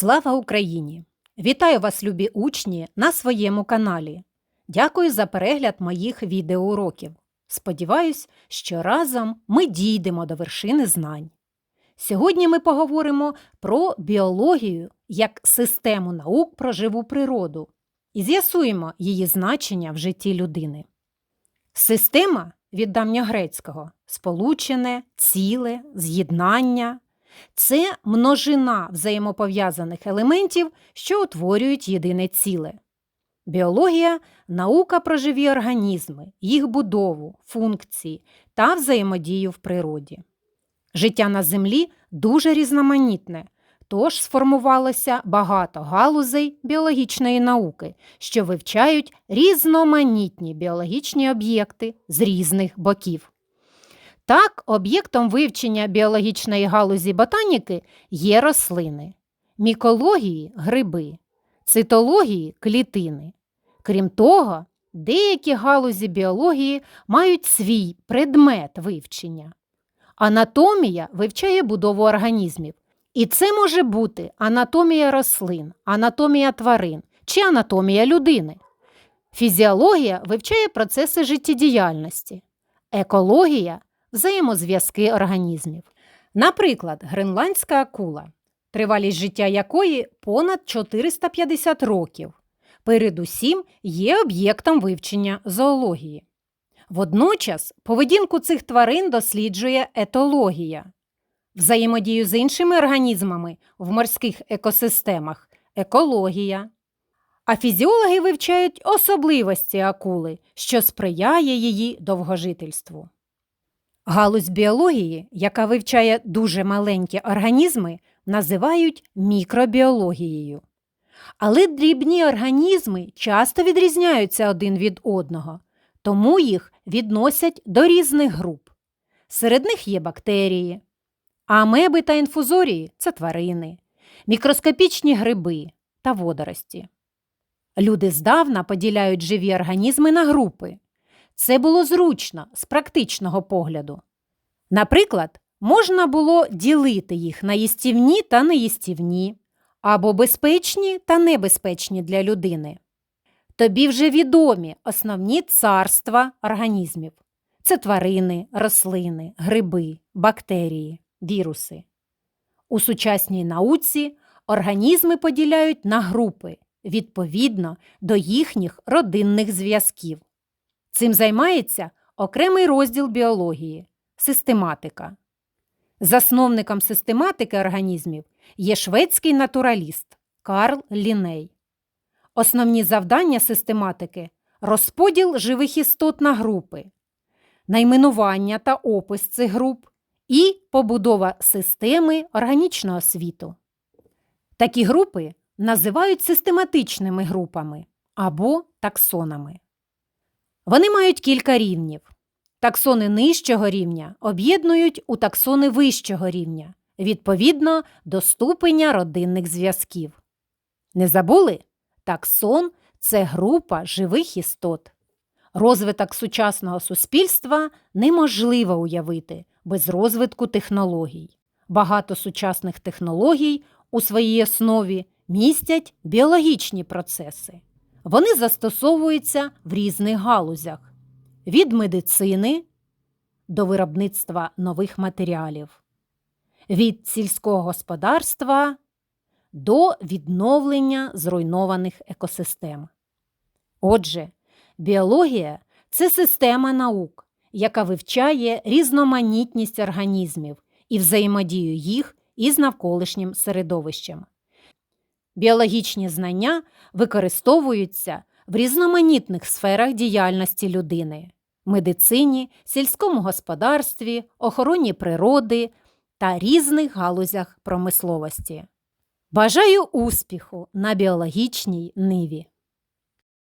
Слава Україні! Вітаю вас, любі учні, на своєму каналі. Дякую за перегляд моїх відеоуроків. Сподіваюсь, що разом ми дійдемо до вершини знань. Сьогодні ми поговоримо про біологію як систему наук про живу природу і з'ясуємо її значення в житті людини. Система від давньогрецького сполучене, ціле, з'єднання це множина взаємопов'язаних елементів, що утворюють єдине ціле. Біологія наука про живі організми, їх будову, функції та взаємодію в природі. Життя на Землі дуже різноманітне, тож сформувалося багато галузей біологічної науки, що вивчають різноманітні біологічні об'єкти з різних боків. Так, об'єктом вивчення біологічної галузі ботаніки є рослини, мікології гриби, цитології клітини. Крім того, деякі галузі біології мають свій предмет вивчення. Анатомія вивчає будову організмів. І це може бути анатомія рослин, анатомія тварин чи анатомія людини. Фізіологія вивчає процеси життєдіяльності, екологія взаємозв'язки організмів. Наприклад, гренландська акула, тривалість життя якої понад 450 років, передусім є об'єктом вивчення зоології. Водночас поведінку цих тварин досліджує етологія, взаємодію з іншими організмами в морських екосистемах екологія. А фізіологи вивчають особливості акули, що сприяє її довгожительству. Галузь біології, яка вивчає дуже маленькі організми, називають мікробіологією. Але дрібні організми часто відрізняються один від одного, тому їх відносять до різних груп. Серед них є бактерії, амеби та інфузорії це тварини, мікроскопічні гриби та водорості. Люди здавна поділяють живі організми на групи. Це було зручно з практичного погляду. Наприклад, можна було ділити їх на їстівні та неїстівні, або безпечні та небезпечні для людини. Тобі вже відомі основні царства організмів це тварини, рослини, гриби, бактерії, віруси. У сучасній науці організми поділяють на групи відповідно до їхніх родинних зв'язків. Цим займається окремий розділ біології систематика. Засновником систематики організмів є шведський натураліст Карл Ліней. Основні завдання систематики розподіл живих істот на групи, найменування та опис цих груп і побудова системи органічного світу. Такі групи називають систематичними групами або таксонами. Вони мають кілька рівнів. Таксони нижчого рівня об'єднують у таксони вищого рівня відповідно до ступеня родинних зв'язків. Не забули? Таксон це група живих істот. Розвиток сучасного суспільства неможливо уявити без розвитку технологій. Багато сучасних технологій у своїй основі містять біологічні процеси. Вони застосовуються в різних галузях від медицини до виробництва нових матеріалів, від сільського господарства до відновлення зруйнованих екосистем. Отже, біологія це система наук, яка вивчає різноманітність організмів і взаємодію їх із навколишнім середовищем. Біологічні знання використовуються в різноманітних сферах діяльності людини медицині, сільському господарстві, охороні природи та різних галузях промисловості. Бажаю успіху на біологічній ниві!